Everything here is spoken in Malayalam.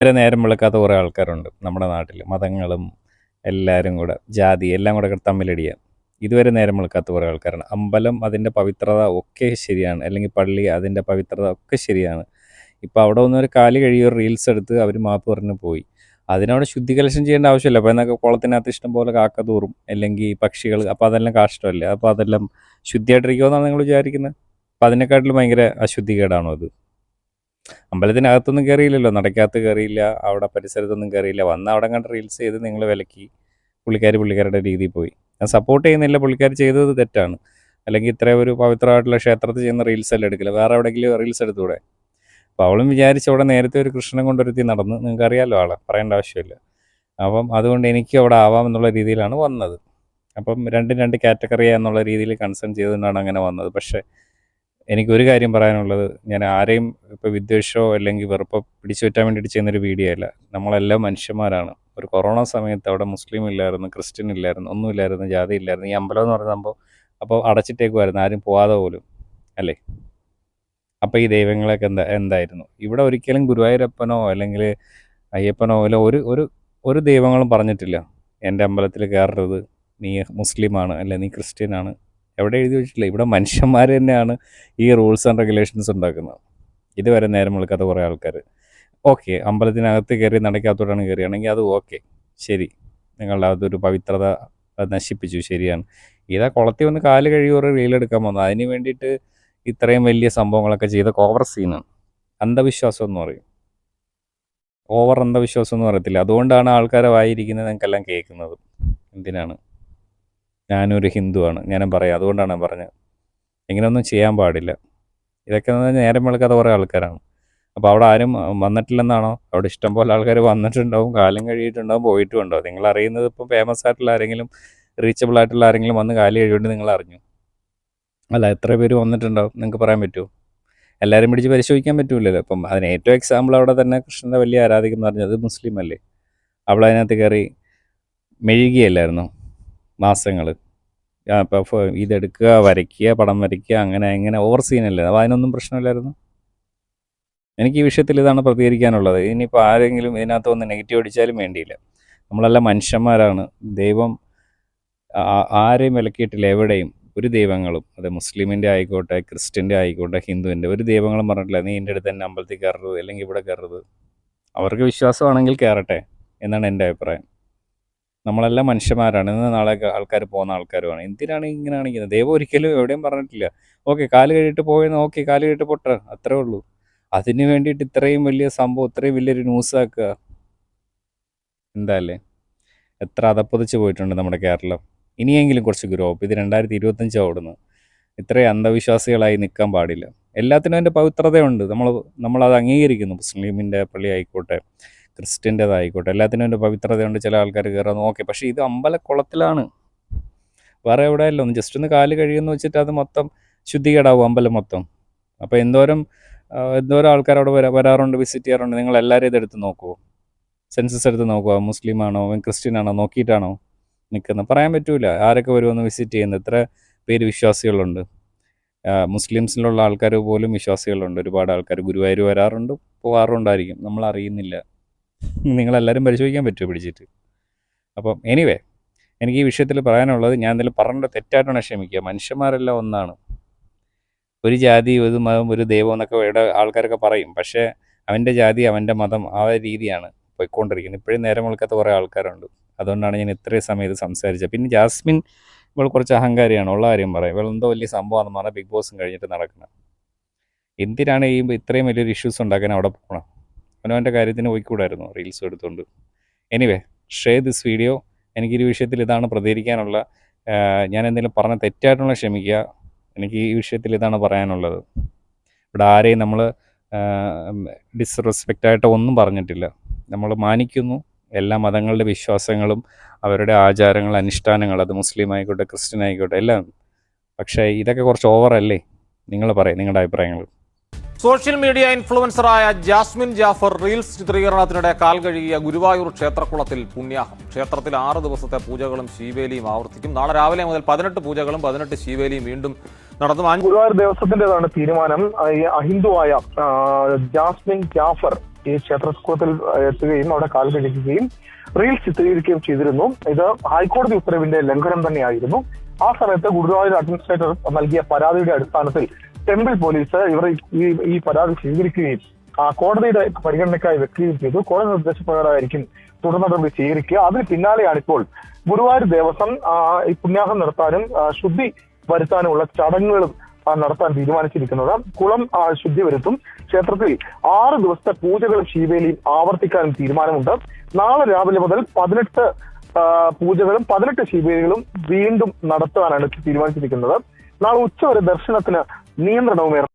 വരെ നേരം വിളക്കാത്ത കുറേ ആൾക്കാരുണ്ട് നമ്മുടെ നാട്ടിൽ മതങ്ങളും എല്ലാവരും കൂടെ ജാതി എല്ലാം കൂടെ തമ്മിലടിയ. ഇതുവരെ നേരം വിളക്കാത്ത കുറേ ആൾക്കാരാണ്. അമ്പലം അതിന്റെ പവിത്രത ഒക്കെ ശരിയാണ്. അല്ലെങ്കിൽ പള്ളി അതിന്റെ പവിത്രത ഒക്കെ ശരിയാണ്. ഇപ്പോൾ അവിടെ വന്ന് ഒരു കാൽ കഴിയോ റീൽസ് എടുത്ത് അവർ മാപ്പ് പറഞ്ഞ് പോയി. അതിനവിടെ ശുദ്ധികലശം ചെയ്യേണ്ട ആവശ്യമില്ല. അപ്പോൾ എന്നൊക്കെ കുളത്തിനകത്ത് ഇഷ്ടം പോലെ കാക്ക തൂറും അല്ലെങ്കിൽ പക്ഷികൾ അപ്പോൾ അതെല്ലാം കാഷ്ടമല്ലേ? അപ്പോൾ അതെല്ലാം ശുദ്ധിയായിട്ടിരിക്കുമെന്നാണ് നിങ്ങൾ വിചാരിക്കുന്നത്? അപ്പോൾ അതിനെക്കാട്ടിലും ഭയങ്കര അശുദ്ധികേടാണോ അത് അമ്പലത്തിനകത്തൊന്നും കയറിയില്ലല്ലോ നടക്കാത്ത കയറിയില്ല അവിടെ പരിസരത്തൊന്നും കയറിയില്ല വന്ന് അവിടെ കണ്ട് റീൽസ് ചെയ്ത് നിങ്ങൾ വിലക്കി പുള്ളിക്കാർ പുള്ളിക്കാരുടെ രീതിയിൽ പോയി. ഞാൻ സപ്പോർട്ട് ചെയ്യുന്നില്ല പുള്ളിക്കാർ ചെയ്തത് തെറ്റാണ്. അല്ലെങ്കിൽ ഇത്ര ഒരു പവിത്രമായിട്ടുള്ള ക്ഷേത്രത്തിൽ ചെയ്യുന്ന റീൽസ് എല്ലാം എടുക്കില്ല വേറെ എവിടെയെങ്കിലും റീൽസ് എടുത്തൂടെ? അപ്പോൾ അവളും വിചാരിച്ചു അവിടെ നേരത്തെ ഒരു കൃഷ്ണനെ കൊണ്ടൊരുത്തി നടന്ന് നിങ്ങൾക്ക് അറിയാമല്ലോ ആളെ പറയേണ്ട ആവശ്യമില്ല. അപ്പം അതുകൊണ്ട് എനിക്ക് അവിടെ ആവാം എന്നുള്ള രീതിയിലാണ് വന്നത്. അപ്പം രണ്ടും രണ്ട് കാറ്റഗറി എന്നുള്ള രീതിയിൽ കൺസേൺ ചെയ്തുകൊണ്ടാണ് അങ്ങനെ വന്നത്. പക്ഷേ എനിക്കൊരു കാര്യം പറയാനുള്ളത് ഞാൻ ആരെയും ഇപ്പോൾ വിദ്വേഷമോ അല്ലെങ്കിൽ വെറുപ്പോ പിടിച്ചു പറ്റാൻ വേണ്ടിയിട്ട് ചെയ്യുന്നൊരു വീഡിയോ അല്ല. നമ്മളെല്ലാം മനുഷ്യന്മാരാണ്. ഒരു കൊറോണ സമയത്ത് അവിടെ മുസ്ലിം ഇല്ലായിരുന്നു ക്രിസ്ത്യൻ ഇല്ലായിരുന്നു ഒന്നുമില്ലായിരുന്നു ജാതി ഇല്ലായിരുന്നു. ഈ അമ്പലം എന്ന് പറയുന്ന സംഭവം അപ്പോൾ അടച്ചിട്ടേക്കുമായിരുന്നു ആരും പോവാതെ പോലും അല്ലേ? അപ്പോൾ ഈ ദൈവങ്ങളൊക്കെ എന്താ എന്തായിരുന്നു? ഇവിടെ ഒരിക്കലും ഗുരുവായൂരപ്പനോ അല്ലെങ്കിൽ അയ്യപ്പനോ അല്ല ഒരു ഒരു ഒരു ദൈവങ്ങളും പറഞ്ഞിട്ടില്ല. എന്റെ അമ്പലത്തിൽ കയറരുത്. നീ മുസ്ലിമാണ് അല്ലെ? നീ ക്രിസ്ത്യനാണ്. എവിടെ എഴുതി വെച്ചിട്ടില്ല. ഇവിടെ മനുഷ്യന്മാർ തന്നെയാണ് ഈ റൂൾസ് ആൻഡ് റെഗുലേഷൻസ് ഉണ്ടാക്കുന്നത്. ഇതുവരെ നേരം വിളിക്കാത്ത കുറേ ആൾക്കാർ ഓക്കെ അമ്പലത്തിനകത്ത് കയറി നടക്കാത്തോടാണ് കയറിയാണെങ്കിൽ അത് ഓക്കെ ശരി. നിങ്ങളുടെ അതൊരു പവിത്രത നശിപ്പിച്ചു. ശരിയാണ്. ഇതാ കുളത്തിൽ വന്ന് കാൽ കഴിയോറ് റീലെടുക്കാൻ വന്നു. അതിന് വേണ്ടിയിട്ട് ഇത്രയും വലിയ സംഭവങ്ങളൊക്കെ ചെയ്ത കോവർ സീനാണ് അന്ധവിശ്വാസം എന്ന് പറയും. ഓവർ അന്ധവിശ്വാസം എന്ന് പറയത്തില്ല. അതുകൊണ്ടാണ് ആൾക്കാരെ വായിരിക്കുന്നത് ഞങ്ങൾക്കെല്ലാം കേൾക്കുന്നത്. എന്തിനാണ്? ഞാനൊരു ഹിന്ദുവാണ്. ഞാനും പറയാം. അതുകൊണ്ടാണ് ഞാൻ പറഞ്ഞത്. ഇങ്ങനെയൊന്നും ചെയ്യാൻ പാടില്ല. ഇതൊക്കെ നേരം വെളുക്കാത്ത കുറേ ആൾക്കാരാണ്. അപ്പോൾ അവിടെ ആരും വന്നിട്ടില്ലെന്നാണോ? അവിടെ ഇഷ്ടംപോലെ ആൾക്കാർ വന്നിട്ടുണ്ടാവും കാലം കഴിയിട്ടുണ്ടാവും പോയിട്ടും ഉണ്ടാവും. നിങ്ങൾ അറിയുന്നത് ഇപ്പോൾ ഫേമസ് ആയിട്ടുള്ള ആരെങ്കിലും റീച്ചബിൾ ആയിട്ടുള്ള ആരെങ്കിലും വന്ന് കാലം കഴിയുകൊണ്ട് നിങ്ങൾ അറിഞ്ഞു. അല്ല എത്ര പേര് വന്നിട്ടുണ്ടാവും? നിങ്ങൾക്ക് പറയാൻ പറ്റുമോ? എല്ലാവരും പിടിച്ച് പരിശോധിക്കാൻ പറ്റൂലല്ലോ. അപ്പം അതിന് ഏറ്റവും എക്സാമ്പിൾ അവിടെ തന്നെ കൃഷ്ണന്റെ വലിയ ആരാധികം എന്ന് പറഞ്ഞത് മുസ്ലിം അല്ലേ? അവളതിനകത്ത് കയറി മെഴുകിയല്ലായിരുന്നു? മാസങ്ങൾ ഇതെടുക്കുക വരയ്ക്കുക പടം വരയ്ക്കുക അങ്ങനെ അങ്ങനെ ഓവർ സീനല്ലേ അപ്പോൾ അതിനൊന്നും പ്രശ്നമില്ലായിരുന്നു? എനിക്ക് ഈ വിഷയത്തിൽ ഇതാണ് പ്രതികരിക്കാനുള്ളത്. ഇനിയിപ്പോൾ ആരെങ്കിലും ഇതിനകത്ത് ഒന്ന് നെഗറ്റീവ് അടിച്ചാലും വേണ്ടിയില്ല. നമ്മളെല്ലാം മനുഷ്യന്മാരാണ്. ദൈവം ആരെയും വിലക്കിയിട്ടില്ല. എവിടെയും. ഒരു ദൈവങ്ങളും അത് മുസ്ലിമിന്റെ ആയിക്കോട്ടെ ക്രിസ്ത്യന്റെ ആയിക്കോട്ടെ ഹിന്ദുവിന്റെ ഒരു ദൈവങ്ങളും പറഞ്ഞിട്ടില്ല. നീ എന്റെ അടുത്ത് തന്നെ അമ്പലത്തിൽ കയറരുത് അല്ലെങ്കിൽ ഇവിടെ കയറരുത്. അവർക്ക് വിശ്വാസമാണെങ്കിൽ കയറട്ടെ എന്നാണ് എന്റെ അഭിപ്രായം. നമ്മളെല്ലാം മനുഷ്യന്മാരാണ്. ഇന്ന് നാളെ ആൾക്കാർ പോകുന്ന ആൾക്കാരുമാണ്. എന്തിനാണ് ഇങ്ങനെ? കാണിക്കുന്നത് ദൈവം ഒരിക്കലും എവിടെയും പറഞ്ഞിട്ടില്ല. ഓക്കെ കാൽ കഴിയിട്ട് പോയെന്ന് ഓക്കെ കാൽ കഴിയിട്ട് പൊട്ട. അത്രേ ഉള്ളൂ. അതിന് വേണ്ടിയിട്ട് ഇത്രയും വലിയ സംഭവം ഇത്രയും വലിയൊരു ന്യൂസ് ആക്കുക. എന്താല്ലേ എത്ര അതപ്പതിച്ച് പോയിട്ടുണ്ട് നമ്മുടെ കേരളം. ഇനിയെങ്കിലും കുറച്ച് ഗ്രോപ്പ് ഇത് രണ്ടായിരത്തി ഇരുപത്തഞ്ച് അവിടുന്ന് ഇത്രയും അന്ധവിശ്വാസികളായി നിൽക്കാൻ പാടില്ല. എല്ലാത്തിനും അതിന്റെ പവിത്രതയുണ്ട്. നമ്മൾ നമ്മളത് അംഗീകരിക്കുന്നു. മുസ്ലിമിന്റെ പള്ളി ആയിക്കോട്ടെ. ക്രിസ്ത്യന്റെതായിക്കോട്ടെ. എല്ലാത്തിനും എന്റെ പവിത്രതയുണ്ട് ചില ആൾക്കാർ കയറാൻ ഓക്കെ പക്ഷേ ഇത് അമ്പലക്കുളത്തിലാണ്. വേറെ എവിടെയല്ല ഒന്ന് ജസ്റ്റ് ഒന്ന് കാൽ കഴിയുമെന്ന് വെച്ചിട്ട് അത് മൊത്തം ശുദ്ധികേടാവും അമ്പലം മൊത്തം. അപ്പോൾ എന്തോരം എന്തോരം ആൾക്കാർ അവിടെ വരാ വരാറുണ്ട് വിസിറ്റ് ചെയ്യാറുണ്ട്. നിങ്ങൾ എല്ലാവരും ഇതെടുത്ത് നോക്കുമോ സെൻസസ് എടുത്ത് നോക്കുക മുസ്ലിം ആണോ ക്രിസ്ത്യൻ ആണോ നോക്കിയിട്ടാണോ നിൽക്കുന്നത്. പറയാൻ പറ്റൂല. ആരൊക്കെ വരുമെന്ന് വിസിറ്റ് ചെയ്യുന്നത് എത്ര പേര് വിശ്വാസികളുണ്ട്. മുസ്ലിംസിലുള്ള ആൾക്കാർ പോലും വിശ്വാസികളുണ്ട്. ഒരുപാട് ആൾക്കാർ ഗുരുവായൂർ വരാറുണ്ട് പോകാറുണ്ടായിരിക്കും നമ്മൾ അറിയുന്നില്ല. നിങ്ങളെല്ലാവരും പരിശോധിക്കാൻ പറ്റുമോ പിടിച്ചിട്ട്? അപ്പം എനിവേ എനിക്ക് ഈ വിഷയത്തിൽ പറയാനുള്ളത് ഞാൻ എന്തെങ്കിലും പറഞ്ഞിട്ട് തെറ്റായിട്ടാണ് ക്ഷമിക്കുക. മനുഷ്യന്മാരെല്ലാം ഒന്നാണ്. ഒരു ജാതി ഒരു മതം ഒരു ദൈവം എന്നൊക്കെ ഇവിടെ ആൾക്കാരൊക്കെ പറയും. പക്ഷേ അവന്റെ ജാതി അവന്റെ മതം ആ രീതിയാണ് പോയിക്കൊണ്ടിരിക്കുന്നത്. ഇപ്പോഴും നേരം വിളിക്കാത്ത കുറേ ആൾക്കാരുണ്ട്. അതുകൊണ്ടാണ് ഞാൻ ഇത്രയും സമയം ഇത് സംസാരിച്ചത്. പിന്നെ ജാസ്മിൻ ഇവൾ കുറച്ച് അഹങ്കാരിയാണ്. ഉള്ള കാര്യം പറയും. ഇവൾ എന്തോ വലിയ സംഭവമാണെന്ന് പറഞ്ഞാൽ ബിഗ് ബോസും കഴിഞ്ഞിട്ട് നടക്കുന്നത്. എന്തിനാണ് ഈ ഇത്രയും വലിയൊരു ഇഷ്യൂസ് ഉണ്ടാക്കാൻ അവിടെ പോകണം അവനവന്റെ കാര്യത്തിന് പോയിക്കൂടായിരുന്നു റീൽസ് എടുത്തുകൊണ്ട് എനിവേ ഷെയർ ദിസ് വീഡിയോ എനിക്ക് ഈ വിഷയത്തിൽ ഇതാണ് പ്രതികരിക്കാനുള്ള ഞാൻ എന്തെങ്കിലും പറഞ്ഞ തെറ്റായിട്ടുള്ള ക്ഷമിക്കുക. എനിക്ക് ഈ വിഷയത്തിൽ ഇതാണ് പറയാനുള്ളത്. ഇവിടെ ആരെയും നമ്മൾ ഡിസ്റെസ്പെക്റ്റായിട്ട് ഒന്നും പറഞ്ഞിട്ടില്ല. നമ്മൾ മാനിക്കുന്നു. എല്ലാ മതങ്ങളുടെ വിശ്വാസങ്ങളും അവരുടെ ആചാരങ്ങൾ അനുഷ്ഠാനങ്ങൾ അത് മുസ്ലിം ആയിക്കോട്ടെ ക്രിസ്ത്യൻ ആയിക്കോട്ടെ എല്ലാം. പക്ഷേ ഇതൊക്കെ കുറച്ച് ഓവറല്ലേ നിങ്ങൾ പറയും നിങ്ങളുടെ അഭിപ്രായങ്ങൾ സോഷ്യൽ മീഡിയ ഇൻഫ്ലുവൻസറായ ജാസ്മിൻ ജാഫർ റീൽസ് ചിത്രീകരണത്തിനിടെ കാൽ കഴുകിയ ഗുരുവായൂർ ക്ഷേത്രക്കുളത്തിൽ പുണ്യാഹം. ക്ഷേത്രത്തിൽ ആറ് ദിവസത്തെ പൂജകളും ശീവേലിയും ആവർത്തിക്കും. നാളെ രാവിലെ മുതൽ പതിനെട്ട് പൂജകളും പതിനെട്ട് ശീവേലിയും വീണ്ടും അഞ്ച് ഗുരുവായൂർ ദേവസ്വത്തിന്റേതാണ് തീരുമാനം. അഹിന്ദുവായ ജാസ്മിൻ ജാഫർ ഈ ക്ഷേത്രക്കുളത്തിൽ എത്തുകയും അവിടെ കാൽ കഴിക്കുകയും റീൽസ് ചിത്രീകരിക്കുകയും ചെയ്തിരുന്നു. ഇത് ഹൈക്കോടതി ഉത്തരവിന്റെ ലംഘനം തന്നെയായിരുന്നു. ആ സമയത്ത് ഗുരുവായൂർ അഡ്മിനിസ്ട്രേറ്റർ നൽകിയ പരാതിയുടെ അടിസ്ഥാനത്തിൽ ടെമ്പിൾ പോലീസ് ഇവർ ഈ പരാതി സ്വീകരിക്കുകയും കോടതിയുടെ പരിഗണനയ്ക്കായി വെക്കുകയും ചെയ്തു. കോടതി നിർദ്ദേശപ്രകാരമായിരിക്കും തുടർ നടപടി സ്വീകരിക്കുക. അതിന് പിന്നാലെയാണ് ഇപ്പോൾ ഗുരുവായൂർ ദേവസ്വം ഈ പുണ്യാഹം നടത്താനും ശുദ്ധി വരുത്താനുമുള്ള ചടങ്ങുകളും നടത്താൻ തീരുമാനിച്ചിരിക്കുന്നത്. കുളം ശുദ്ധി വരുത്തും. ക്ഷേത്രത്തിൽ ആറ് ദിവസത്തെ പൂജകളും ശിവേലിയും ആവർത്തിക്കാനും തീരുമാനമുണ്ട്. നാളെ രാവിലെ മുതൽ പതിനെട്ട് പൂജകളും പതിനെട്ട് ശിവേലികളും വീണ്ടും നടത്താനാണ് തീരുമാനിച്ചിരിക്കുന്നത്. നാളെ ഉച്ചവരെ ദർശനത്തിന് miembro número